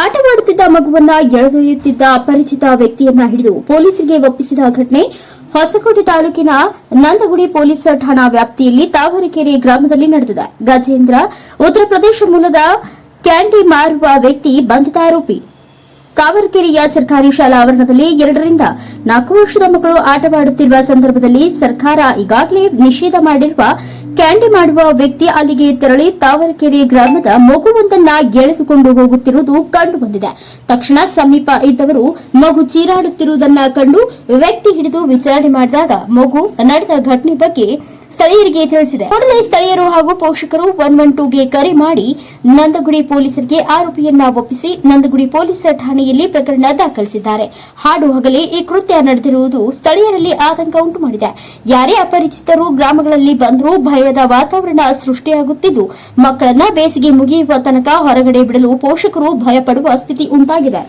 ಆಟವಾಡುತ್ತಿದ್ದ ಮಗುವನ್ನ ಎಳೆದೊಯ್ಯುತ್ತಿದ್ದ ಅಪರಿಚಿತ ವ್ಯಕ್ತಿಯನ್ನ ಹಿಡಿದು ಪೊಲೀಸರಿಗೆ ಒಪ್ಪಿಸಿದ ಘಟನೆ ಹೊಸಕೋಟೆ ತಾಲೂಕಿನ ನಂದಗುಡಿ ಪೊಲೀಸ್ ಠಾಣಾ ವ್ಯಾಪ್ತಿಯಲ್ಲಿ ತಾವರಕೆರೆ ಗ್ರಾಮದಲ್ಲಿ ನಡೆದಿದೆ. ಗಜೇಂದ್ರ, ಉತ್ತರ ಪ್ರದೇಶ ಮೂಲದ ಕ್ಯಾಂಡಿ ಮಾರುವ ವ್ಯಕ್ತಿ ಬಂಧಿತ ಆರೋಪಿ. ಕಾವರಕೆರೆಯ ಸರ್ಕಾರಿ ಶಾಲಾ ಆವರಣದಲ್ಲಿ ಎರಡರಿಂದ ನಾಲ್ಕು ವರ್ಷದ ಮಕ್ಕಳು ಆಟವಾಡುತ್ತಿರುವ ಸಂದರ್ಭದಲ್ಲಿ ಸರ್ಕಾರ ಈಗಾಗಲೇ ನಿಷೇಧ ಮಾಡಿರುವ ಕ್ಯಾಂಡಿ ಮಾಡುವ ವ್ಯಕ್ತಿ ಅಲ್ಲಿಗೆ ತೆರಳಿ ತಾವರಕೆರೆ ಗ್ರಾಮದ ಮಗುವೊಂದನ್ನ ಎಳೆದುಕೊಂಡು ಹೋಗುತ್ತಿರುವುದು ಕಂಡುಬಂದಿದೆ. ತಕ್ಷಣ ಸಮೀಪ ಇದ್ದವರು ಮಗು ಚೀರಾಡುತ್ತಿರುವುದನ್ನ ಕಂಡು ವ್ಯಕ್ತಿ ಹಿಡಿದು ವಿಚಾರಣೆ ಮಾಡಿದಾಗ ಮಗು ನಡೆದ ಘಟನೆ ಬಗ್ಗೆ ಸ್ಥಳೀಯರಿಗೆ ತಿಳಿಸಿದೆ. ಕೂಡಲೇ ಸ್ಥಳೀಯರು ಹಾಗೂ ಪೋಷಕರು ಒನ್ ಒನ್ ಟೂಗೆ ಕರೆ ಮಾಡಿ ನಂದಗುಡಿ ಪೊಲೀಸರಿಗೆ ಆರೋಪಿಯನ್ನ ಒಪ್ಪಿಸಿ ನಂದಗುಡಿ ಪೊಲೀಸ್ ಠಾಣೆಯಲ್ಲಿ ಪ್ರಕರಣ ದಾಖಲಿಸಿದ್ದಾರೆ. ಹಾಡು ಹಗಲೇ ಈ ಕೃತ್ಯ ನಡೆದಿರುವುದು ಸ್ಥಳೀಯರಲ್ಲಿ ಆತಂಕ ಉಂಟು ಮಾಡಿದೆ ಯಾರೇ ಅಪರಿಚಿತರು ಗ್ರಾಮಗಳಲ್ಲಿ ಬಂದರೂ ಭಯದ ವಾತಾವರಣ ಸೃಷ್ಟಿಯಾಗುತ್ತಿದ್ದು ಮಕ್ಕಳನ್ನ ಬೇಸಿಗೆ ಮುಗಿಯುವ ತನಕ ಹೊರಗಡೆ ಬಿಡಲು ಪೋಷಕರು ಭಯಪಡುವ ಸ್ಥಿತಿ ಉಂಟಾಗಿದೆ.